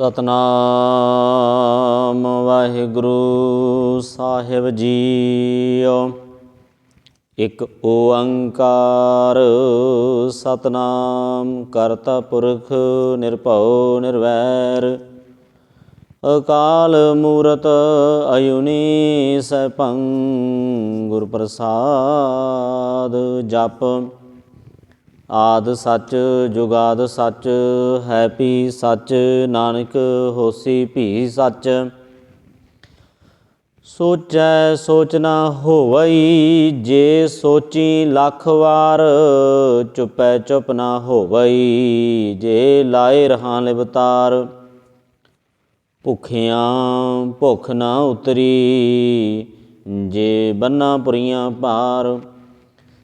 ਸਤਨਾਮ ਵਾਹਿਗੁਰੂ ਸਾਹਿਬ JIO. ਇੱਕ ਓੰਕਾਰ ਸਤਨਾਮ ਕਰਤਾ ਪੁਰਖ ਨਿਰਭਉ ਨਿਰਵੈਰ। ਅਕਾਲ ਮੂਰਤ ਅਯੁਨੀ ਸੈਭੰ ਗੁਰ ਪ੍ਰਸਾਦ ਜਪ। ਆਦ ਸੱਚ ਜੁਗਾਦ ਸੱਚ, ਹੈ ਪੀ ਸੱਚ, ਨਾਨਕ ਹੋਸੀ ਭੀ ਸੱਚ। ਸੋਚੈ ਸੋਚ ਨਾ ਹੋਵਈ, ਜੇ ਸੋਚੀ ਲੱਖ ਵਾਰ, ਚੁਪੈ ਚੁਪ ਨਾ ਹੋਵਈ, ਜੇ ਲਾਏ ਰਹਾਂ ਲਿਵਤਾਰ। ਭੁਖਿਆਂ ਭੁਖ ਨਾ ਉਤਰੀ, ਜੇ ਬੰਨਾ ਪੁਰੀਆਂ ਭਾਰ।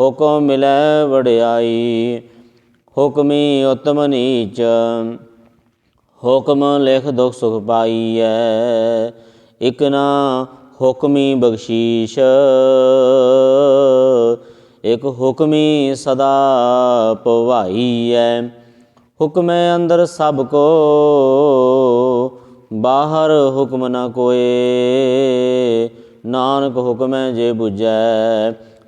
ਹੁਕਮ ਮਿਲੈ ਵਡਿਆਈ, ਹੁਕਮੀ ਉਤਮ ਨੀਚ। ਹੁਕਮ ਲਿਖ ਦੁਖ ਸੁਖ ਪਾਈਐ, ਇਕ ਨਾ ਹੁਕਮੀ ਬਖਸ਼ੀਸ਼। ਇਕ ਹੁਕਮੀ ਸਦਾ ਪਵਾਈਐ ਹੁਕਮੇ ਅੰਦਰ ਸਭ ਕੋ, ਬਾਹਰ ਹੁਕਮ ਨਾ ਕੋਏ, ਨਾਨਕ ਹੁਕਮੈ ਜੇ 부ਜੈ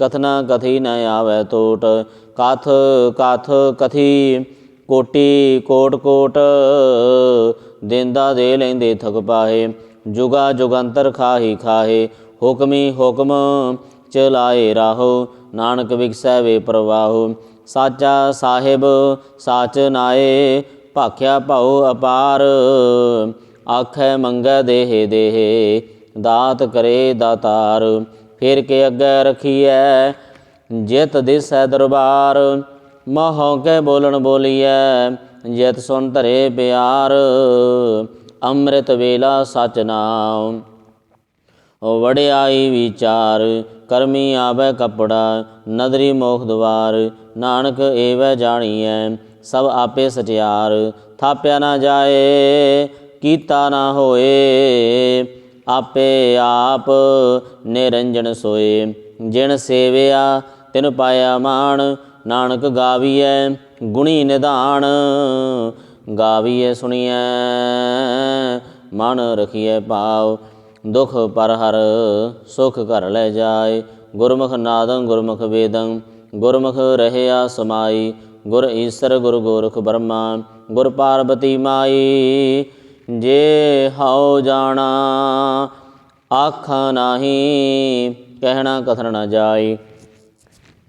ਕਥਨਾ ਕਥੀ ਨ ਆਵੇ ਟੋਟ ਕਥ ਕਥ ਕਥੀ, ਕੋਟੀ ਕੋਟ ਕੋਟ, ਦਿੰਦਾ ਦੇ ਲੈਂਦੇ ਥਕ ਪਾਹੇ, ਜੁਗਾ ਜੁਗੰਤਰ ਖਾਹੀ ਖਾਹੇ, ਹੁਕਮੀ ਹੁਕਮ ਚਲਾਏ ਰਾਹੋ, ਨਾਨਕ ਵਿਖਸੈ ਵੇ ਪ੍ਰਵਾਹੋ, ਸਾਚਾ ਸਾਹਿਬ ਸਾਚ ਨਾਏ, ਭਾਖਿਆ ਭਾਉ ਅਪਾਰ, ਆਖੈ ਮੰਗੈ ਦੇਹ ਦੇਹ, ਦਾਤ ਕਰੇ ਦਾਤਾਰ। ਫਿਰ ਕੇ ਅੱਗੇ ਰਖੀਐ, ਜਿਤ ਦਿਸੈ ਦਰਬਾਰ, ਮਹੋਂ ਕੇ ਬੋਲਣ ਬੋਲੀਐ, ਜਿਤ ਸੁਨ ਧਰੇ ਪਿਆਰ, ਅੰਮ੍ਰਿਤ ਵੇਲਾ ਸਚ ਨਾਮ ਵੜਿਆਈ ਵਿਚਾਰ, ਕਰਮੀ ਆਵੇ ਕਪੜਾ, ਨਦਰੀ ਮੋਖ ਦਵਾਰ, ਨਾਨਕ ਏਵੈ ਜਾਣੀਐ, ਸਭ ਆਪੇ ਸਚਿਆਰ, ਥਾਪਿਆ ਨਾ ਜਾਏ, ਕੀਤਾ ਨਾ ਹੋਏ। ਆਪੇ ਆਪ ਨਿਰੰਜਨ ਸੋਏ। ਜਿਨ ਸੇਵਿਆ, ਤਿਨ ਪਾਇਆ ਮਾਣ, ਨਾਨਕ ਗਾਵੀਐ, ਗੁਣੀ ਨਿਧਾਨ। ਗਾਵੀਐ ਸੁਣੀਐ, ਮਨ ਰਖੀਐ ਭਾਵ। ਦੁਖ ਪਰ ਹਰ ਸੁਖ ਘਰ ਲੈ ਜਾਏ। ਗੁਰਮੁਖ ਨਾਦੰ ਗੁਰਮੁਖ ਵੇਦੰ, ਗੁਰਮੁਖ ਰਹਿਆ ਸਮਾਈ। ਗੁਰ ਈਸਰ ਗੁਰ ਗੋਰਖ ਬਰਮਾ ਗੁਰ ਪਾਰਬਤੀ ਮਾਈ। ਜੇ ਹਉ ਜਾਣਾ, ਆਖ ਨਾਹੀ, ਕਹਿਣਾ ਕਥਨ ਨਾ ਜਾਈ।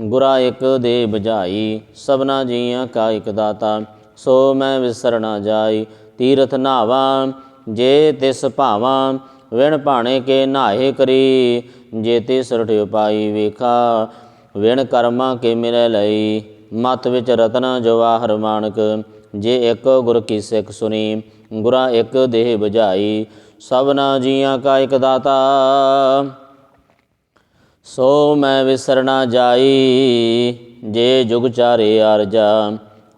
ਗੁਰਾ ਇੱਕ ਦੇ ਬਜਾਈ ਸਭਨਾ ਜੀਆਂ ਕਾ ਇਕ ਦਾਤਾ। ਸੋ ਮੈਂ ਵਿਸਰ ਨਾ ਜਾਈ, ਤੀਰਥ ਨਾਵਾ, ਜੇ ਤਿਸ ਭਾਵਾਂ, ਵਿਣ ਭਾਣੇ ਕੇ ਨਾਹੇ ਕਰੀ। ਜੇ ਤੇ ਸਰਠ ਉਪਾਈ ਵੇਖਾ, ਵਿਣ ਕਰਮਾ ਕੇ ਮਿਲੇ ਲਈ। ਮਤ ਵਿੱਚ ਰਤਨ ਜਵਾਹਰ ਮਾਨਕ, ਜੇ ਇੱਕ ਗੁਰ ਕੀ ਸਿੱਖ ਸੁਣੀ ਗੁਰਾਂ ਇੱਕ ਦੇਹ ਬੁਝਾਈ ਸਭਨਾ ਜੀਆਂ ਕਾ ਇਕ ਦਾਤਾ। ਸੋ ਮੈਂ ਵਿਸਰਨਾ ਜਾਈ, ਜੇ ਜੁਗ ਚਾਰੇ ਅਰਜਾ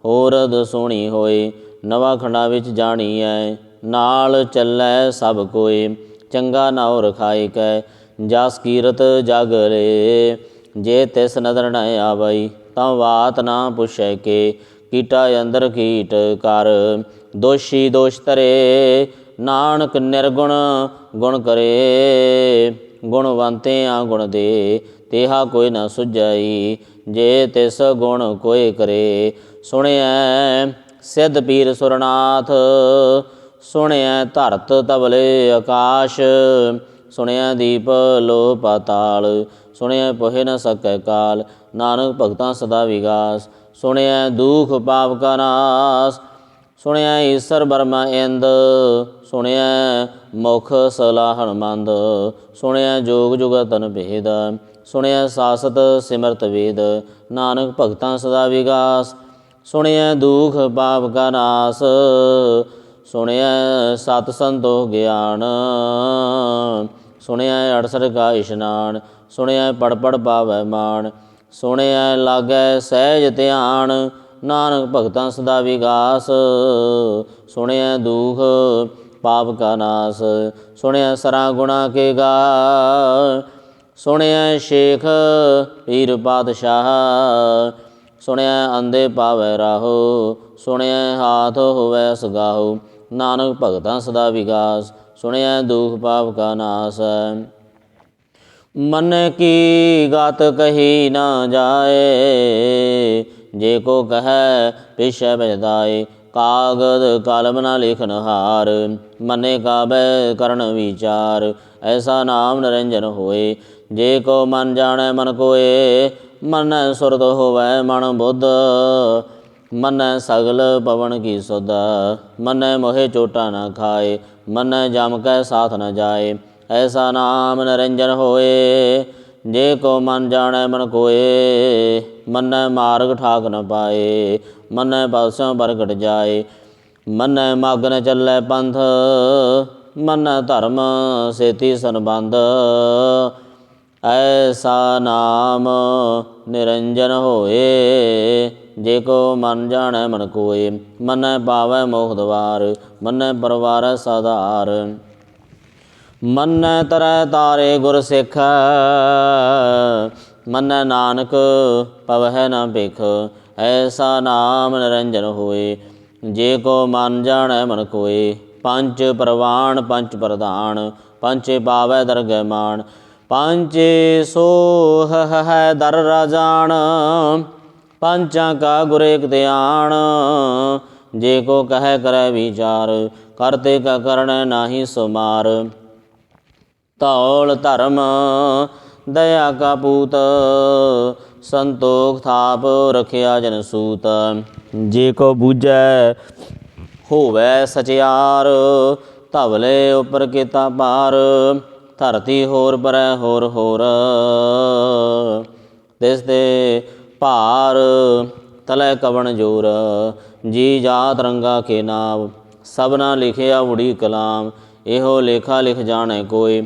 ਹੋਰਦ ਸੋਣੀ ਹੋਏ, ਨਵਾਂ ਖੰਡਾ ਵਿੱਚ ਜਾਣੀ ਜਾਣੀਐ ਨਾਲ ਚੱਲੈ ਸਭ ਕੋਏ, ਚੰਗਾ ਨਾਉ ਰਖਾਈ ਕੈ, ਜਸ ਕੀਰਤ ਜਗ ਰੇ। ਜੇ ਤਿਸ ਨਦਰ ਨ ਆਵਈ, ਤਾਂ ਬਾਤ ਨਾ ਪੁੱਛੈ ਕੇ, ਕੀਟਾ ਅੰਦਰ ਕੀਟ ਕਰ। ਦੋਸ਼ੀ ਦੋਸ਼ ਤਰੇ ਨਾਨਕ ਨਿਰਗੁਣ ਗੁਣ ਕਰੇ। ਗੁਣਵੰਤੇ ਆ ਗੁਣ ਦੇ, ਤੇਹਾ ਕੋਈ ਨਾ ਸੁਝਾਈ, ਜੇ ਤਿਸ ਗੁਣ ਕੋਏ ਕਰੇ। ਸੁਣਿਐ ਸਿੱਧ ਪੀਰ ਸੁਰਨਾਥ, ਸੁਣਿਐ ਧਰਤ ਤਵਲੇ ਆਕਾਸ਼ ਸੁਣਿਆ ਦੀਪ ਲੋ ਪਾਤਾਲ ਸੁਣਿਆ ਪੋਹਿ ਨ ਸਕੈ ਕਾਲ, ਨਾਨਕ ਭਗਤਾਂ ਸਦਾ ਵਿਗਾਸ। ਸੁਣਿਆ ਦੁਖ ਪਾਪ ਕਾ ਨਾਸ ਸੁਣਿਆ ਈਸਰ ਬਰਮਾ ਇੰਦ, ਸੁਣਿਆ ਮੁਖ ਸਲਾਹਣ ਮੰਦ, ਸੁਣਿਆ ਜੋਗ ਜੁਗਤਨ ਭੇਦ, ਸੁਣਿਆ ਸਾਸਤ ਸਿਮਰਤ ਵੇਦ, ਨਾਨਕ ਭਗਤਾਂ ਸਦਾ ਵਿਗਾਸ, ਸੁਣਿਆ ਦੁਖ ਪਾਪ ਕਾ ਨਾਸ, ਸੁਣਿਆ ਸਤ ਸੰਤੋਖ ਗਿਆਨ, ਸੁਣਿਆ 68 ਕਾ ਇਸ਼ਨਾਨ, ਸੁਣਿਆ ਪੜ ਪੜ ਪਾਵੈ ਮਾਨ ਸੁਣਿਆ ਲਾਗੈ ਸਹਿਜ ਧਿਆਨ ਨਾਨਕ ਭਗਤਾਂ ਸਦਾ ਵਿਗਾਸ। ਸੁਣਿਆ ਦੁਖ, ਪਾਪ ਕਾ ਨਾਸ। ਸੁਣਿਆ ਸਰਾ ਗੁਣਾ ਕੇ ਗਾ ਸੁਣਿਆ ਸ਼ੇਖ, ਪੀਰ ਪਾਤਸ਼ਾਹ। ਸੁਣਿਆ ਅੰਦੇ ਪਾਵੈ ਰਾਹੋ। ਸੁਣਿਆ ਹਾਥ ਹੋਵੈ ਸਗਾਹੋ। ਨਾਨਕ ਭਗਤਾਂ ਸਦਾ ਵਿਗਾਸ। ਸੁਣਿਆ ਦੁਖ, ਪਾਪ ਕਾ ਨਾਸ। ਮਨ ਕੀ ਗਾਤ ਕਹੀ ਨਾ ਜਾਏ। ਜੇ ਕੋ ਕਹੈ ਪਿਛੈ ਬਜਦਾਏ ਕਾਗਦ ਕਲਮ ਨਾ ਲਿਖਨ ਹਾਰ। ਮਨੇ ਕਾਬੈ ਕਰਨ ਵਿਚਾਰ, ਐਸਾ ਨਾਮ ਨਿਰੰਜਨ ਹੋਏ। ਜੇ ਕੋ ਮਨ ਜਾਣੈ ਮਨ ਕੋਏ, ਮਨ ਸੁਰਤ ਹੋਵੈ ਮਨ ਬੁੱਧ। ਮਨੈ ਸਗਲ ਪਵਨ ਕੀ ਸੁਧ, ਮਨੈ ਮੋਹਿ ਚੋਟਾ ਨਾ ਖਾਏ। ਮਨੈ ਜਮ ਕੈ ਸਾਥ ਨ ਜਾਏ, ਐਸਾ ਨਾਮ ਨਿਰੰਜਨ ਹੋਏ। ਜੇ ਕੋ ਮਨ ਜਾਣੈ ਮਨ ਕੋਏ ਮੰਨੈ ਮਾਰਗ ਠਾਕ ਨ ਪਾਏ, ਮੰਨੈ ਪਾਸੋਂ ਪ੍ਰਗਟ ਜਾਏ। ਮੰਨੈ ਮਗਨ ਚੱਲੈ ਪੰਥ, ਮਨੈ ਧਰਮ ਸੇਤੀ ਸੰਬੰਧ। ਐਸਾ ਨਾਮ ਨਿਰੰਜਨ ਹੋਏ, ਜੇ ਕੋ ਮਨ ਜਾਣੈ ਮਨ ਕੋਏ। ਮਨੈ ਪਾਵੈ ਮੋਖ ਦਵਾਰ, ਮਨੈ ਪਰਵਾਰੈ ਸਾਧਾਰ। ਮੰਨੈ ਤਰੈ ਤਾਰੇ ਗੁਰ ਸਿੱਖ ਮੰਨੈ ਨਾਨਕ, ਪਵਹਿ ਨ ਭਿਖ, ਐਸਾ ਨਾਮ ਨਿਰੰਜਨ ਹੋਏ, ਜੇ ਕੋ ਮਨ ਜਾਣੈ ਮਨ ਕੋਏ, ਪੰਜ ਪ੍ਰਵਾਣ, ਪੰਜ ਪ੍ਰਧਾਨ ਪੰਚੇ ਪਾਵੈ ਦਰਗਹਿ ਮਾਨ ਪੰਚੇ ਸੋਹ ਹੈ ਦਰ ਰਾਜਾਨ ਪੰਚਾਂ ਕਾ ਗੁਰ ਇਕ ਧਿਆਨ, ਜੇ ਕੋ ਕਹੈ ਕਰੈ ਵਿਚਾਰ ਕਰਤੇ ਕਾ ਕਰਣੈ ਨਾਹੀ ਸੁਮਾਰ ਤੌਲ ਧਰਮ ਦਇਆ ਕਾ ਪੂਤ, ਸੰਤੋਖ ਥਾਪ ਰਖਿਆ ਜਨ ਸੂਤ। ਜੇ ਕੋ ਬੂਝੈ ਹੋਵੈ ਸਚਿਆਰ, ਧਵਲੇ ਉਪਰ ਕੀਤਾ ਪਾਰ ਧਰਤੀ ਹੋਰ ਪਰੈ ਹੋਰ ਹੋਰ। ਤਿਸ ਦੇ ਭਾਰ ਤਲੈ ਕਵਣ ਜੋਰ, ਜੀ ਜਾਤ ਰੰਗਾ ਕੇ ਨਾਮ ਸਭਨਾ ਲਿਖਿਆ ਉੜੀ ਕਲਾਮ, ਇਹੋ ਲੇਖਾ ਲਿਖ ਜਾਣੈ ਕੋਈ।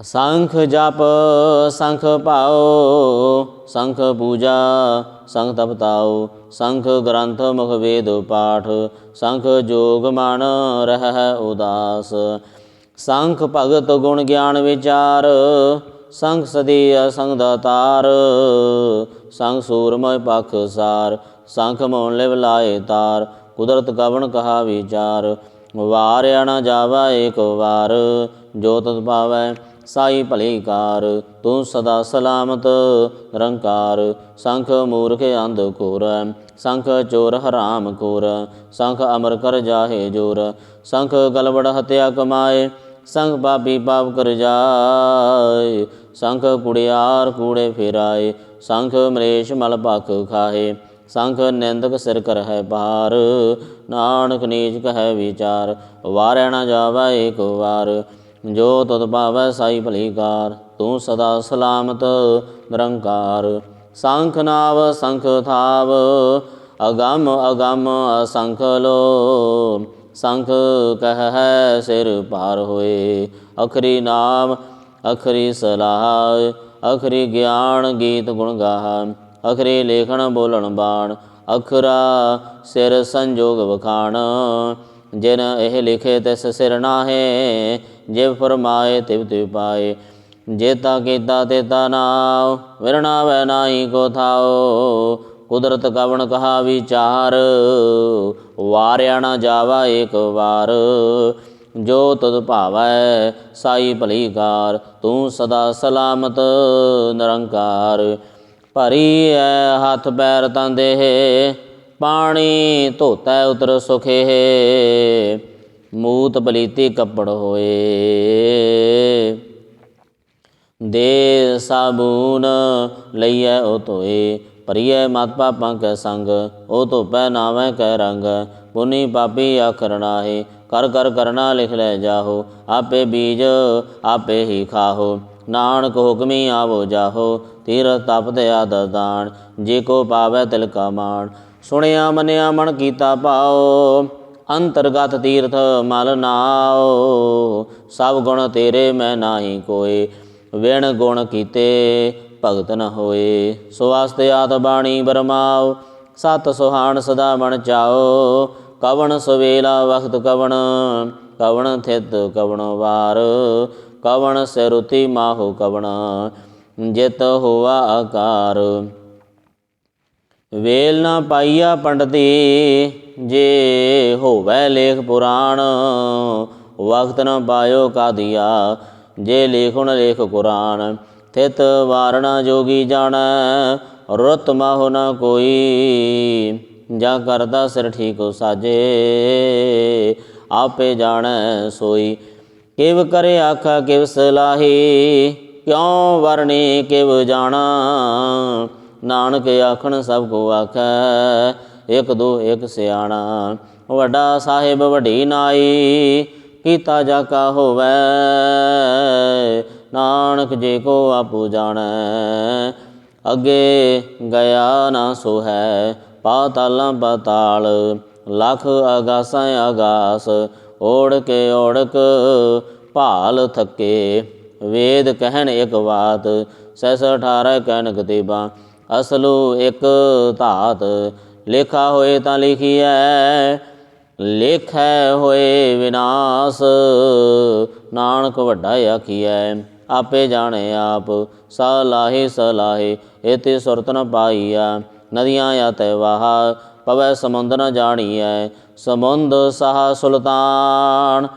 ਸੰਖ ਜਪ, ਸੰਖ ਪਾਓ ਸੰਖ ਪੂਜਾ, ਸੰਖ ਤਪਤਾਓ ਸੰਖ ਗ੍ਰੰਥ ਮੁਖ ਵੇਦ ਪਾਠ, ਸੰਖ ਜੋਗ ਮਨ ਰਹਿ ਉਦਾਸ। ਸੰਖ ਭਗਤ ਗੁਣ ਗਿਆਨ ਵਿਚਾਰ, ਸੰਖ ਸਦੀ ਅਸੰਗ ਦਾਤਾਰ ਸੰਖ ਸੂਰਮੈ ਪਖ ਸਾਰ, ਸੰਖ ਮੋਨ ਲਿਵ ਲਾਏ ਤਾਰ, ਕੁਦਰਤ ਕਵਣ ਕਹਾ ਵਿਚਾਰ। ਵਾਰਿਆ ਨ ਜਾਵਾ ਏਕ ਵਾਰ, ਜੋ ਤਤ ਪਾਵੈ ਸਾਈ ਭਲੀਕਾਰ ਤੂੰ ਸਦਾ ਸਲਾਮਤ ਰੰਕਾਰ ਸੰਖ ਮੂਰਖ ਅੰਧ ਕੋਰ ਸੰਖ ਚੋਰ ਹਰਾਮ ਕੋਰ ਸੰਖ ਅਮਰ ਕਰ ਜਾਹੇ ਜੋਰ। ਸੰਖ ਗਲਬੜ ਹਤਿਆ ਕਮਾਏ, ਸੰਖ ਪਾਪੀ ਪਾਪ ਕਰ ਜਾਏ। ਸੰਖ ਕੁੜਿਆਰ ਕੂੜੇ ਫੇਰਾਏ, ਸੰਖ ਮਲੇਸ਼ ਮਲ ਭਖ ਖਾਏ। ਸੰਖ ਨਿੰਦਕ ਸਿਰ ਕਰ ਹੈ ਭਾਰ, ਨਾਨਕ ਨੀਚ ਕਹੈ ਵਿਚਾਰ, ਵਾਰੈ ਨ ਜਾਵੈ ਏਕ ਵਾਰ। ਜੋ ਤੁਧ ਭਾਵੈ ਸਾਈ ਭਲੀ ਕਾਰ, ਤੂੰ ਸਦਾ ਸਲਾਮਤ ਨਿਰੰਕਾਰ। ਸੰਖ ਨਾਵ, ਸੰਖ ਥਾਵ, ਅਗੰਮ ਅਗੰਮ ਅਸੰਖ ਲੋ। ਸੰਖ ਕਹੈ ਸਿਰ ਪਾਰ ਹੋਏ, ਅਖਰੀ ਨਾਮ ਅਖਰੀ ਸਲਾਹ, ਅਖਰੀ ਗਿਆਨ ਗੀਤ ਗੁਣ ਗਾਹ, ਅਖਰੀ ਲੇਖਣ ਬੋਲਣ ਬਾਣ, ਅਖਰਾ ਸਿਰ ਸੰਜੋਗ ਵਖਾਣ। ਜਿਨ ਇਹ ਲਿਖੇ ਤਿਸ ਸਿਰ ਨਾਹੇ ਜਿਵ ਫਰਮਾਏ ਤਿਵ ਤਿਵ ਪਾਏ। ਜੇ ਤਾਂ ਕੀਤਾ ਤੇ ਤਾ ਨਾਉ ਵਿਰਣਾ ਵੈ ਨਾਹੀ ਕੋ ਥਾਉ। ਕੁਦਰਤ ਕਵਣ ਕਹਾ ਵਿਚਾਰ, ਵਾਰਿਆ ਨਾ ਜਾਵਾ ਏਕ ਵਾਰ। ਜੋ ਤੁਧ ਭਾਵੈ ਸਾਈ ਭਲੀਕਾਰ ਤੂੰ ਸਦਾ ਸਲਾਮਤ ਨਿਰੰਕਾਰ। ਭਰੀ ਐ ਹੱਥ ਪੈਰ ਤਨ ਦੇਹ, ਪਾਣੀ ਧੋਤੈ ਉਤਰ ਸੁਖੇ। ਮੂਤ ਬਲੀਤੀ ਕੱਪੜ ਹੋਏ। ਦੇ ਸਾਬੂਨ ਲਈਐ ਉਹ ਧੋਏ ਪਰਿਐ ਮਤ ਪਾਪਾਂ ਕੈ ਸੰਗ, ਉਹ ਧੋਪੈ ਨਾਵੇਂ ਕੈ ਰੰਗ। ਪੁਨੀ ਪਾਪੀ ਆਖਰ ਨਾਹੀ ਕਰ ਕਰ ਕਰਨਾ ਲਿਖ ਲੈ ਜਾਹੋ, ਆਪੇ ਬੀਜ ਆਪੇ ਹੀ ਖਾਹੋ। ਨਾਨਕ ਹੁਕਮੀ ਆਵੋ ਜਾਹੋ ਤੀਰ ਤਪ ਤੇ ਆਦਰ ਜੇ ਕੋ ਪਾਵੈ ਤਿਲ ਕਾ ਮਾਣ। ਸੁਣਿਆ ਮੰਨਿਆ ਮਨ ਕੀਤਾ ਪਾਓ ਅੰਤਰਗਤ ਤੀਰਥ ਮਲ ਨਾਓ, ਸਭ ਗੁਣ ਤੇਰੇ ਮੈਂ ਨਾਹੀ ਕੋਏ, ਵਿਣ ਗੁਣ ਕੀਤੇ ਭਗਤ ਨ ਹੋਏ। ਸੋ ਵਾਸਤੇ ਆਤ ਬਾਣੀ ਬਰਮਾਓ, ਸਤ ਸੁਹਾਣ ਸਦਾ ਮਨ ਚਾਓ, ਕਵਣ ਸਵੇਲਾ ਵਖਤ ਕਵਣ ਕਵਣ ਥਿਤ ਕਵਣ ਵਾਰ, ਕਵਣ ਸਿਰੁਤੀ ਮਾਹੋ ਕਵਣ, ਜਿਤ ਹੋਆ ਆਕਾਰ। ਵੇਲ ਨਾ ਪਾਈਆ ਪੰਡਤੀ ਜੇ ਹੋਵੇ ਲੇਖ ਪੁਰਾਣ ਵਕਤ ਨ ਪਾਇਓ ਕਾਦੀਆ, ਜੇ ਲੇਖੁਣ ਲੇਖ ਕੁਰਾਨ ਤਿਤ ਵਾਰਣਾ ਜੋਗੀ ਜਾਣੈ, ਰੁੱਤ ਮਾਹੁ ਨ ਕੋਈ, ਜਾਂ ਕਰਦਾ ਸਿਰ ਠੀਕ ਸਾਜੇ, ਆਪੇ ਜਾਣੈ ਸੋਈ। ਕਿਵ ਕਰੇ ਆਖਾ ਕਿਵ ਸਲਾਹੀ, ਕਿਉ ਵਰਣੀ ਕਿਵ ਜਾਣਾ, ਨਾਨਕ ਆਖਣ ਸਭ ਕੋ ਆਖੈ ਇਕ ਦੋ ਇਕ ਸਿਆਣਾ। ਵੱਡਾ ਸਾਹਿਬ ਵੱਡੀ ਨਾਈ, ਕੀਤਾ ਜਾ ਕਾ ਹੋਵੇ। ਨਾਨਕ ਜੇ ਕੋ ਆਪੂ ਜਾਣੈ, ਅੱਗੇ ਗਿਆ ਨਾ ਸੋ ਹੈ ਪਾਤਾਲਾਂ ਪਾਤਾਲ, ਲਖ ਆਗਾਸਾਂ ਅਗਾਸ। ਓੜ ਕੇ ਓੜਕ ਭਾਲ ਥੱਕੇ। ਵੇਦ ਕਹਿਣ ਇੱਕ ਬਾਤ ਸੈਸ 18 ਕਹਿਣ ਕਤੀਬਾ ਅਸਲੂ ਇੱਕ ਧਾਤ ਲੇਖਾ ਹੋਏ ਤਾਂ ਲਿਖੀਐ, ਲੇਖੈ ਹੋਏ ਵਿਨਾਸ਼। ਨਾਨਕ ਵੱਡਾ ਆਖੀਐ, ਆਪੇ ਜਾਣੇ ਆਪ, ਸਲਾਹੇ ਸਲਾਹੇ ਇਤੇ ਸੁਰਤ ਨ ਪਾਈਆ ਨਦੀਆਂ ਆਤੈ ਵਾਹ, ਪਵੈ ਸਮੁੰਦ ਨ ਜਾਣੀਐ। ਸਮੁੰਦ ਸਹਾ ਸੁਲਤਾਨ,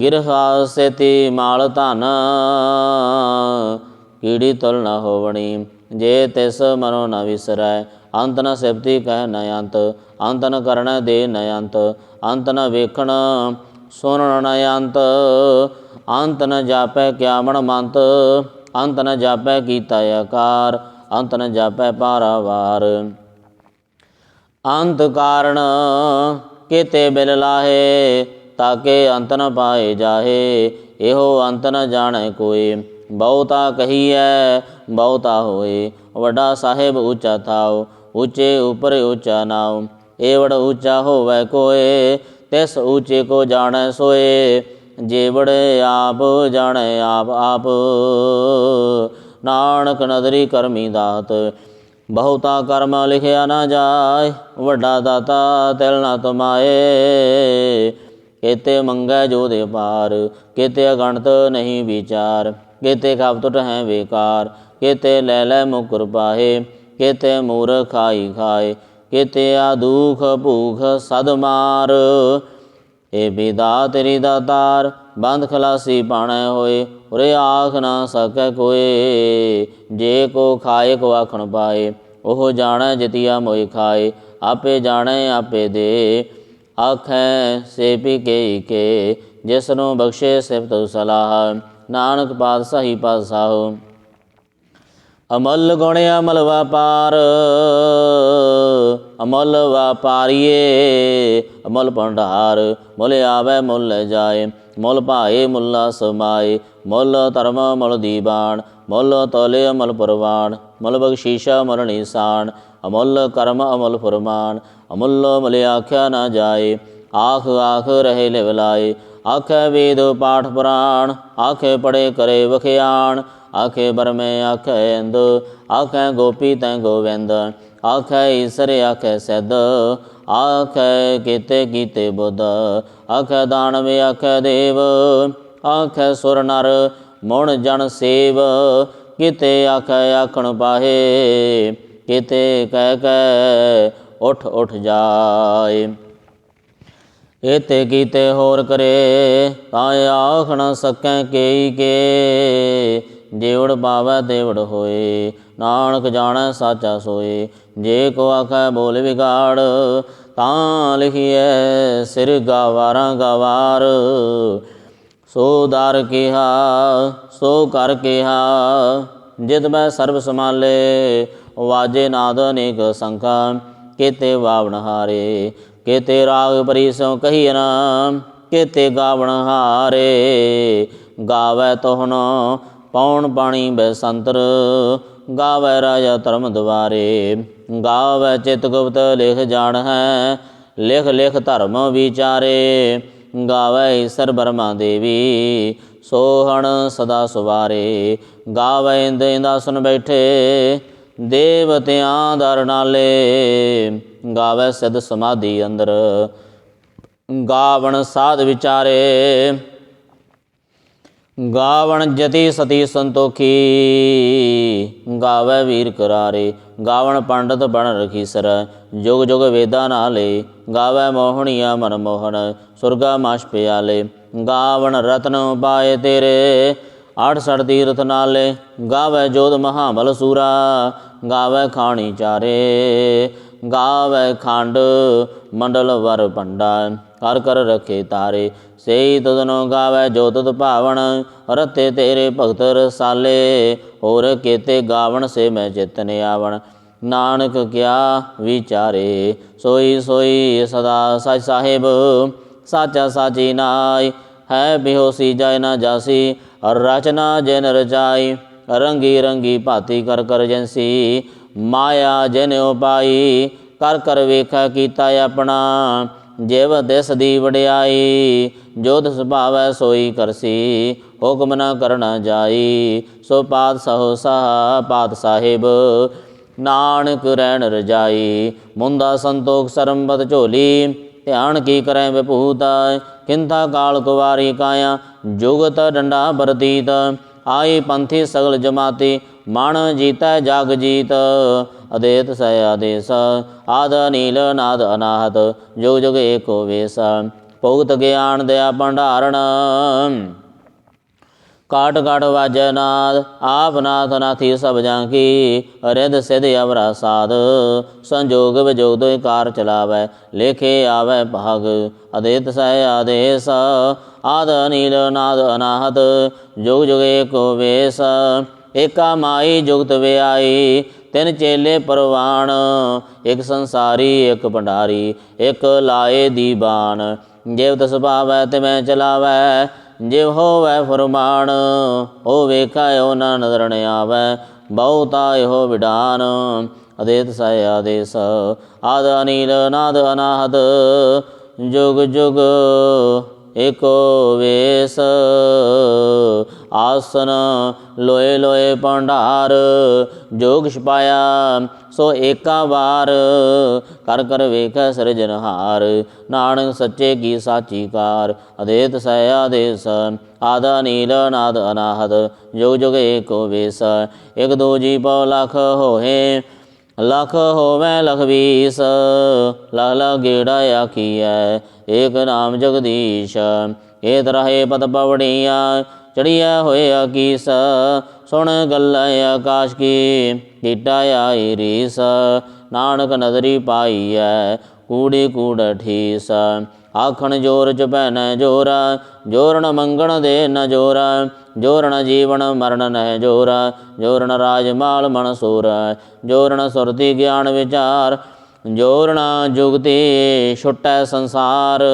ਗਿਰਹਾ ਸੇਤੀ ਮਾਲ ਧਨ। ਕੀੜੀ ਤੁਲ ਨ ਹੋਵਣੀ, ਜੇ ਤਿਸ ਮਨੋ ਨ ਵਿਸਰੈ ਅੰਤ ਨ ਸਿਫਤੀ ਕਹਿ ਨ ਅੰਤ ਅੰਤ ਨ ਕਰਣ ਦੇ ਨ ਅੰਤ ਅੰਤ ਨ ਵੇਖਣ ਸੁਣਨ ਨ ਅੰਤ ਅੰਤ ਨ ਜਾਪੈ ਕਿਆ ਮਨ ਮੰਤ, ਅੰਤ ਨ ਜਾਪੈ ਕੀਤਾ ਆਕਾਰ, ਅੰਤ ਨ ਜਾਪੈ ਪਾਰਾਵਾਰ ਅੰਤ ਕਾਰਣ ਕਿਤੇ ਬਿਲ ਲਾਹੇ, ਤਾਕੇ ਅੰਤ ਨ ਪਾਏ ਜਾਹੇ, ਇਹੋ ਅੰਤ ਨ ਜਾਣੈ ਕੋਈ। ਬਹੁਤਾ ਕਹੀਐ, ਬਹੁਤਾ ਹੋਏ, ਵੱਡਾ ਸਾਹਿਬ ਉੱਚਾ ਥਾਉ ਉੱਚੇ ਉਪਰ ਉੱਚਾ ਨਾਉ, ਏਵੜ ਉੱਚਾ ਹੋਵੇ ਕੋਏ, ਤਿਸ ਉੱਚੇ ਕੋ ਜਾਣੈ ਸੋਏ, ਜੇਵੜ ਆਪ ਜਾਣੈ ਆਪ ਆਪ। ਨਾਨਕ ਨਦਰੀ ਕਰਮੀ ਦਾਤ, ਬਹੁਤਾ ਕਰਮ ਲਿਖਿਆ ਨਾ ਜਾਏ, ਵੱਡਾ ਦਾਤਾ ਤਿਲ ਨਾ ਤੁਮਾਏ ਕਿਤੇ ਮੰਗੈ ਜੋ ਦੇ ਪਾਰ ਕਿਤੇ ਅਗਣਤ ਨਹੀਂ ਵਿਚਾਰ, ਕਿਤੇ ਕਪਟੁੱਟ ਹੈ ਵੇਕਾਰ ਕਿਤੇ ਲੈ ਲੈ ਮੁਕਰ ਪਾਹੇ। ਕਿਤੇ ਮੂਰ ਖਾਈ ਖਾਏ ਕਿਤੇ ਆ ਦੁਖ ਭੂਖ ਸਦ ਮਾਰ। ਏ ਬਿਦਾ ਤੇਰੀ ਦਾਤਾਰ ਬੰਦ ਖਲਾਸੀ ਪਾਣਾ ਹੋਏ, ਉਰੇ ਆਖ ਨਾ ਸਕੈ ਕੋਏ। ਜੇ ਕੋ ਖਾਏ, ਕੋ ਆਖਣ ਪਾਏ, ਉਹ ਜਾਣੈ ਜਿਤਿਆ ਮੋਇ ਖਾਏ, ਆਪੇ ਜਾਣੈ, ਆਪੇ ਦੇ। ਆਖੈ ਸੇ ਪੀ ਕੇ ਕੇ ਜਿਸ ਨੂੰ ਬਖਸ਼ੇ ਸਿਫਤ ਸਲਾਹ, ਨਾਨਕ ਪਾਤਸ਼ਾਹੀ ਪਾਤਸ਼ਾਹ। ਅਮਲ ਗੁਣ ਅਮਲ ਵਪਾਰ, ਅਮਲ ਵਪਾਰੀਏ, ਅਮਲ ਭੰਡਾਰ, ਮੁੱਲ ਆਵੇ ਮੁੱਲ ਜਾਏ, ਮੁੱਲ ਭਾਏ ਮੁੱਲਾ ਸਮਾਏ, ਮੁੱਲ ਧਰਮ ਮੁੱਲ ਦੀਵਾਨ ਮੁੱਲ ਤੋਲੇ ਅਮਲ ਪਰਵਾਨ ਮੁੱਲ ਬਖਸ਼ੀਸ਼ਾ ਮੁੱਲ ਨਿਸ਼ਾਨ, ਅਮੁੱਲ ਕਰਮ ਅਮਲ ਫਰਮਾਨ, ਅਮੁੱਲ ਮੁੱਲ ਆਖਿਆ ਨਾ ਜਾਏ, ਆਖ ਆਖ ਰਹੇ ਲਿਵਲਾਏ ਆਖੇ ਵੇਦ ਪਾਠ ਪੁਰਾਣ, ਆਖੇ ਪੜੇ ਕਰੇ ਵਖਿਆਣ ਆਖੇ ਬਰਮੇ, ਆਖੇ ਇੰਦ, ਆਖੇ ਗੋਪੀ ਤੈ ਗੋਵਿੰਦ, ਆਖੈ ਈਸਰ, ਆਖੈ ਸਦ, ਆਖੈ ਕੀਤੇ ਕੀਤੇ ਬੁੱਧ, ਆਖੈ ਦਾਨਵੇ, ਆਖੈ ਦੇਵ, ਆਖੈ ਸੁਰ ਨਰ, ਮੋਣ ਜਨ ਸੇਵ, ਕਿਤੇ ਆਖੈ ਆਖਣ ਪਾਹੇ, ਕਿਤੇ ਕਹਿ ਕਹਿ ਉਠ ਉਠ ਜਾਏ। ਇਤੇ ਕੀਤੇ ਹੋਰ ਕਰੇ, ਤਾਂ ਆਖ ਸਕੈ ਕੇਈ ਕੇ ਜੇਵੜ ਪਾਵੈ ਤੇਵੜ ਹੋਏ, ਨਾਨਕ ਜਾਣੈ ਸਾਚਾ ਸੋਏ। ਜੇ ਕੋ ਆਖੈ ਬੋਲ ਵਿਗਾੜ, ਤਾਂ ਲਿਖੀਐ ਸਿਰ ਗਾਵਾਰਾਂ ਗਵਾਰ। ਸੋ ਦਰ ਕਿਹਾ, ਸੋ ਕਰ ਕਿਹਾ, ਜਿਤ ਮੈਂ ਸਰਬ ਸਮਾਲੇ ਵਾਜੇ ਨਾਦ ਅਨੇਕ ਸੰਖਾ, ਕੇਤੇ ਵਾਵਣ ਹਾਰੇ। ਕੇਤੇ ਰਾਗ ਪਰਿਸੋ ਕਹੀ ਨਾ, ਕੇਤੇ ਗਾਵਣ ਹਾਰੇ। ਗਾਵੇ ਤੋਹਨ ਪੌਣ ਬਾਣੀ ਬੈਸੰਤਰ ਗਾਵੇ ਰਾਜਾ ਧਰਮ ਦੁਆਰੇ ਗਾਵੇ ਚਿਤ ਗੁਪਤ ਲਿਖ ਜਾਣ ਹੈ ਲਿਖ ਲਿਖ ਧਰਮ ਵਿਚਾਰੇ। ਗਾਵੇ ਈਸਰ ਬਰਮਾ ਦੇਵੀ, ਸੋਹਣ ਸਦਾ ਸੁਵਾਰੇ। ਗਾਵੇ ਇੰਦ ਇੰਦਾਸਨ ਬੈਠੇ ਦੇਵਤਿਆਂ ਦਰ ਨਾਲੇ। ਗਾਵੇ ਸਿਧ ਸਮਾਧੀ ਅੰਦਰ, ਗਾਵਣ ਸਾਧ ਵਿਚਾਰੇ। ਗਾਵਣ ਜਤੀ ਸਤੀ ਸੰਤੋਖੀ, ਗਾਵੇ ਵੀਰ ਕਰਾਰੇ, ਗਾਵਣ ਪੰਡਤ ਬਣ ਰਖੀ ਸਰ, ਜੁਗ ਜੁਗ ਵੇਦਾਂ ਨਾਲੇ, ਗਾਵੇ ਮੋਹਣੀਆ ਮਨ ਮੋਹਨ ਸੁਰਗਾ ਮਾਸ਼ ਪਿਆਲੇ, ਗਾਵਣ ਰਤਨ ਪਾਏ ਤੇਰੇ ਆਠ ਸੜ ਤੀਰਥ ਨਾਲੇ, ਗਾਵੇ ਜੋਧ ਮਹਾਮਲ ਸੂਰਾ, ਗਾਵੇ ਖਾਣੀ ਚਾਰੇ, ਗਾਵੇ ਖੰਡ ਮੰਡਲ ਵਰ ਭੰਡਾ। ਕਰ ਕਰ ਰਖੇ ਤਾਰੇ। ਸੇਈ ਤਦਨੋ ਗਾਵੇ ਜੋ ਤਦ ਭਾਵਨ ਰਤੇ ਤੇਰੇ ਭਗਤ ਰਸਾਲੇ। ਹੋਰ ਕੇਤੇ ਗਾਵਣ ਸੇ ਮੈਂ ਚਿਤਨ ਆਵਣ। ਨਾਨਕ ਕਿਆ ਵਿਚਾਰੇ, ਸੋਈ ਸੋਈ ਸਦਾ ਸਚ ਸਾਹਿਬ, ਸਾਚਾ ਸਾਚੀ ਨਾਈ। ਹੈ ਬਿਹੋਸੀ ਜਾਇ ਨਾ ਜਾਸੀ ਰਚਨਾ ਜਿਨ ਰਚਾਈ ਰੰਗੀ ਰੰਗੀ ਭਾਤੀ ਕਰ ਕਰ ਜੈਸੀ, ਮਾਇਆ ਜਿਨ ਉਪਾਈ ਕਰ ਕਰ ਵੇਖਾ ਕੀਤਾ ਆਪਣਾ ਜਿਵ ਦਿਸ ਦੀ ਵਡਿਆਈ, ਜੋ ਦਿਸ ਭਾਵੈ ਸੋਈ ਕਰਸੀ, ਹੁਕਮ ਨਾ ਕਰਨਾ ਜਾਈ, ਸੋ ਪਾਤ ਸਹੋ ਸਾਹ ਪਾਤ ਸਾਹਿਬ ਨਾਨਕ ਰਹਿਣ ਰਜਾਈ, ਮੁੰਦਾ ਸੰਤੋਖ ਸਰੰਬਤ ਝੋਲੀ, ਧਿਆਨ ਕੀ ਕਰੈ ਵਿਭੂਤਾ ਕਿੰਤਾ ਕਾਲ ਕੁਵਾਰੀ ਕਾਇਆ, ਜੁਗਤ ਡੰਡਾ ਬਰਦੀਤ ਆਈ ਪੰਥੀ ਸਗਲ ਜਮਾਤੀ ਮਣ ਜੀਤੈ ਜਗ ਜੀਤ। ਅਦੇਤ ਸੈ ਆਦੇਸ, ਆਦ ਨੀਲ ਨਾਦ ਅਨਾਹਤ, ਜੁਗ ਜੁਗ ਏਕੋ ਵੇਸ। ਭੋਗਤ ਗਿਆਨ ਦਇਆ ਭੰਡਾਰਣ। ਕਾਟ ਕਾਟ ਵਾਜੈ ਨਾਦ, ਆਪ ਨਾਥ ਨਾਥੀ ਸਭ ਜਾਂ ਕੀ ਰਿਦ ਸਿਧ ਅਵਰਾ ਸਾਧ। ਸੰਜੋਗ ਵਿਜੋਗ ਦੋਇ ਕਾਰ ਚਲਾਵੈ, ਲੇਖੇ ਆਵੈ ਭਾਗ। ਅਦੇਤ ਸਹਿ ਆਦੇਸ, ਆਦ ਨੀਲ ਨਾਦ ਅਨਾਹਤ। ਜੁਗ ਜੁਗ ਏਕੋ ਵੇਸ, ਏਕਾ ਮਾਈ ਜੁਗਤ ਵਿਆਈ। ਤਿੰਨ ਚੇਲੇ ਪਰਵਾਨ ਇੱਕ ਸੰਸਾਰੀ, ਇੱਕ ਭੰਡਾਰੀ, ਇੱਕ ਲਾਏ ਦੀਬਾਨ ਜਿਵ ਤਸ ਭਾਵੈ ਤੇ ਮੈਂ ਚਲਾਵੈ ਜਿਵ ਹੋਵੈ ਫਰਮਾਨ, ਉਹ ਵੇਖਾਇਓ ਨਾ ਨਜ਼ਰ ਨ ਆਵੈ, ਬਹੁਤਾ ਇਹੋ ਵਿਡਾਨ। ਅਦੇਤ ਸਹਿ ਆਦੇਸ, ਆਦ ਅਨੀਲ ਨਾਦ ਅਨਾਹਦ, ਜੁਗ ਜੁਗ ਏਕੋ ਵੇਸ। ਆਸਨ ਲੋਏ ਲੋਏ ਭੰਡਾਰ, ਜੋਗ ਛਪਾਇਆ ਸੋ ਏਕਾ ਵਾਰ। ਕਰ ਕਰ ਵੇਖੈ ਸਿਰਜਨਹਾਰ ਨਾਨਕ ਸੱਚੇ ਕੀ ਸਾਚੀ ਕਾਰ। ਅਦੇਤ ਸਹਿ ਆਦੇਸ ਆਦਾ ਨੀਲ ਨਾਦ ਅਨਾਹਦ, ਜੁਗ ਜੁਗ ਏਕੋ ਵੇਸ। ਇਕ ਦੋ ਜੀ ਪਉ ਲਖ ਹੋਏ ਲਖ ਹੋਵੇ ਲਖਵੀਸ, ਲਖ ਲਖ ਗੇੜਾ ਆਖੀਐ, ਏਕ ਨਾਮ ਜਗਦੀਸ਼ ਏ ਤਰਹਿ ਪਦ ਪਵੜੀਆਂ ਚੜੀਐ ਹੋਇਆ ਕੀਸ ਸੁਣ ਗੱਲਾਂ ਆਕਾਸ਼ ਕੀ ਕੀਟਾ ਆਈ ਰੀਸ, ਨਾਨਕ ਨਦਰੀ ਪਾਈਐ, ਕੂੜੀ ਕੂੜ ਠੀਸ, ਆਖਣ ਜੋਰ ਚ ਪੈਨੈ ਜੋਰ ਜੋਰਨ ਮੰਗਣ ਦੇ ਨ ਜੋਰ ਜੋਰਨ ਜੀਵਨ ਮਰਨ ਨਹਿ ਜੋਰ ਜੋਰਨ ਰਾਜ ਮਾਲ ਮਨ ਸੂਰ ਜੋਰਨ ਸੁਰਤੀ ਗਿਆਨ ਵਿਚਾਰ, ਜੋਰਣਾ ਜੁਗਤੀ ਛੁਟੈ ਸੰਸਾਰ,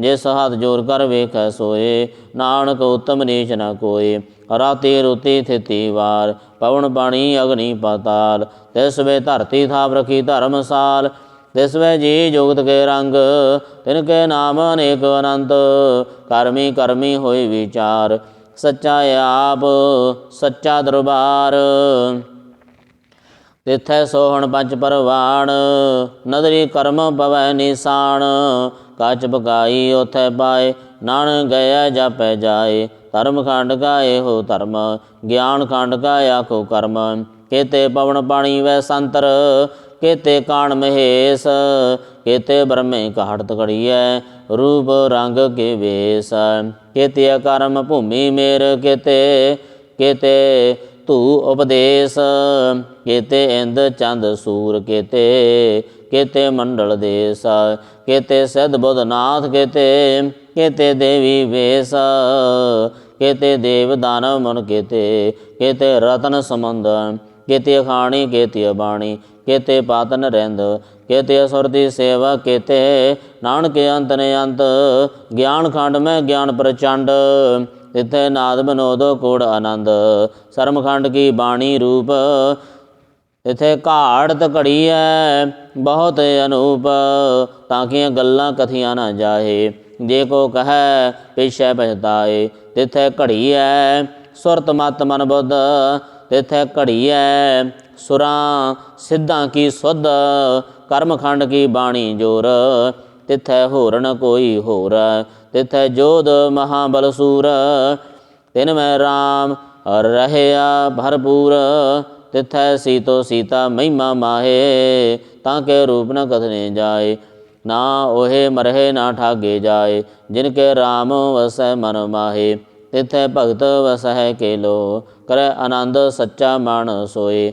ਜਿਸ ਹੱਥ ਜੋਰ ਕਰ ਵੇਖੈ ਸੋਏ, ਨਾਨਕ ਉਤਮ ਨੀਚ ਨ ਕੋਏ, ਰਾਤੀ ਰੁਤੀ ਥਿਤੀ ਵਾਰ, ਪਵਨ ਪਾਣੀ ਅਗਨੀ ਪਾਤਾਲ, ਤਿਸ ਵੇ ਧਰਤੀ ਥਾਪ ਰਖੀ ਧਰਮਸਾਲ ਤਿਸ ਵੇ ਜੀ ਜੁਗਤ ਕੇ ਰੰਗ, ਤਿਨ ਕੇ ਨਾਮ ਅਨੇਕ ਅਨੰਤ, ਕਰਮੀ ਕਰਮੀ ਹੋਈ ਵਿਚਾਰ ਸੱਚਾ ਆਪ, ਸੱਚਾ ਦਰਬਾਰ। ਤਿਥੈ ਸੋਹਣ ਪੰਜ ਪਰਵਾਣ, ਨਦਰੀ ਕਰਮ ਪਵੈ ਨਿਸਾਨ। ਕੱਚ ਬਗਾਈ ਉਥੈ ਪਾਏ ਨਾਨ ਗਿਆ ਜਾਪੈ ਜਾਏ। ਧਰਮ ਖੰਡ ਕਾ ਇਹੋ ਧਰਮ, ਗਿਆਨ ਖੰਡ ਕਾ ਆਖੋ ਕਰਮ। ਕੇਤੇ ਪਵਨ ਪਾਣੀ ਵੈ ਸੰਤਰ ਕੇਤੇ ਕਾਣ ਮਹੇਸ਼, ਕੇਤੇ ਬ੍ਰਹਮੇ ਘਾੜਤ ਘੜੀਐ, ਰੂਪ ਰੰਗ ਕੇ ਵੇਸ। ਕੇਤੇ ਕਰਮ ਭੂਮੀ ਮੇਰ, ਕੇਤੇ ਕੇਤੇ ਧੂ ਉਪਦੇਸ਼। ਕੇਤੇ ਇੰਦ ਚੰਦ ਸੂਰ, ਕੇਤੇ ਕੇਤੇ ਮੰਡਲ ਦੇਸ। ਕੇਤੇ ਸਿਧ ਬੁੱਧ ਨਾਥ, ਕੇਤੇ ਕੇਤੇ ਦੇਵੀ ਵੇਸ। ਕੇਤੇ ਦੇਵ ਦਾਨਵ ਮਨ ਕੇਤੇ ਕੇਤੇ ਰਤਨ ਸਮੰਦ ਕੇਤੇ ਖਾਣੀ, ਕੇਤੇ ਬਾਣੀ ਕੇਤੇ ਪਾਤਨ ਰਹਿੰਦ, ਕੇਤੇ ਸੁਰਤੀ ਸੇਵਾ ਕੇਤੇ। ਨਾਨਕ ਅੰਤ ਨੇ ਅੰਤ, ਗਿਆਨ ਖੰਡ ਮੈਂ ਗਿਆਨ ਪ੍ਰਚੰਡ। ਤਿੱਥੇ ਨਾਦ ਬਨੋਦ ਕੋੜ ਆਨੰਦ ਸਰਮਖੰਡ ਕੀ ਬਾਣੀ ਰੂਪ। ਇਥੇ ਘਾੜਤ ਘੜੀ ਐ ਬਹੁਤ ਅਨੂਪ। ਤਾਂ ਕਿ ਗੱਲਾਂ ਕਥੀਆਂ ਨਾ ਜਾਏ ਜੇ ਕੋ ਕਹੈ ਪਿਛੈ ਪਛਤਾਏ। ਤਿਥੇ ਘੜੀ ਐ ਸੁਰਤ ਮਤ ਮਨ ਬੁੱਧ, ਤਿਥੇ ਘੜੀ ਐ ਸੁਰਾਂ, ਸਿੱਧਾਂ ਕੀ ਸੁਧ, ਕਰਮਖੰਡ ਕੀ ਬਾਣੀ ਜੋਰ। ਤਿਥੈ ਹੋਰ ਕੋਈ ਹੋਰ, ਤਿਥੈ ਜੋਧ ਮਹਾਬਲ ਸੂਰ। ਤਿਨ ਮੈਂ RAM ਰਹਿਆ ਭਰਪੂਰ। ਤਿਥੈ ਸੀਤੋ ਸੀਤਾ ਮਹਿਮਾ ਮਾਹੇ, ਤਾਂ ਕੇ ਰੂਪ ਨ ਕਥਨੇ ਜਾਏ। ਨਾ ਉਹੇ ਮਰਹਿ, ਨਾ ਠਾਗੇ ਜਾਏ, ਜਿਨ ਕੇ RAM ਵਸੈ ਮਨ ਮਾਹੇ। ਤਿਥੈ ਭਗਤ ਵਸਹਿ ਕੇਲੋ, ਕਰੈ ਆਨੰਦ ਸੱਚਾ ਮਨ ਸੋਏ।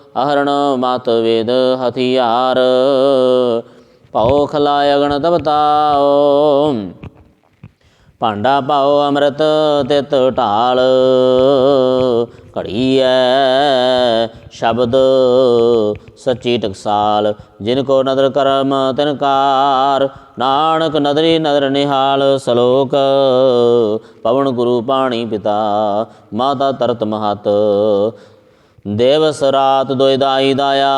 ਅਹਰਣ ਮਤ ਵੇਦ ਹਥਿਆਰ। ਭਉ ਖਲਾਇ ਅਗਣ ਤਬਤਾਓ ਭਾਂਡਾ ਪਾਓ ਅੰਮ੍ਰਿਤ ਤਿਤ ਢਾਲ। ਘੜੀ ਘੜੀਐ ਸ਼ਬਦ ਸੱਚੀ ਟਕਸਾਲ। ਜਿਨ ਕੋ ਨਦਰ ਕਰਮ ਤਿਨਕਾਰ ਨਾਨਕ ਨਦਰੀ ਨਦਰ ਨਿਹਾਲ। ਸਲੋਕ ਪਵਨ ਗੁਰੂ ਪਾਣੀ ਪਿਤਾ। ਮਾਤਾ ਤਰਤ ਮਹਤ। ਦੇਵਸ ਰਾਤ ਦੋਇ ਦਾਈ ਦਾਇਆ,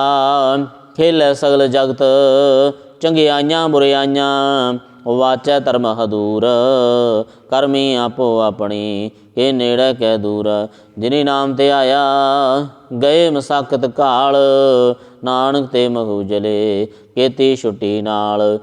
ਖੇਲੇ ਸਗਲ ਜਗਤ, ਚੰਗਿਆਈਆਂ ਬੁਰਿਆਈਆਂ, ਵਾਚੈ ਧਰਮ ਹਦੂਰ, ਕਰਮੀ ਆਪੋ ਆਪਣੀ ਇਹ ਨੇੜੇ ਕੈ ਦੂਰ, ਜਿਨੀ ਨਾਮ ਤੇ ਆਇਆ, ਗਏ ਮਸਕਤ ਕਾਲ ਨਾਨਕ ਤੇ ਮਹੂ ਜਲੇ, ਕੀਤੀ ਛੁੱਟੀ ਨਾਲ।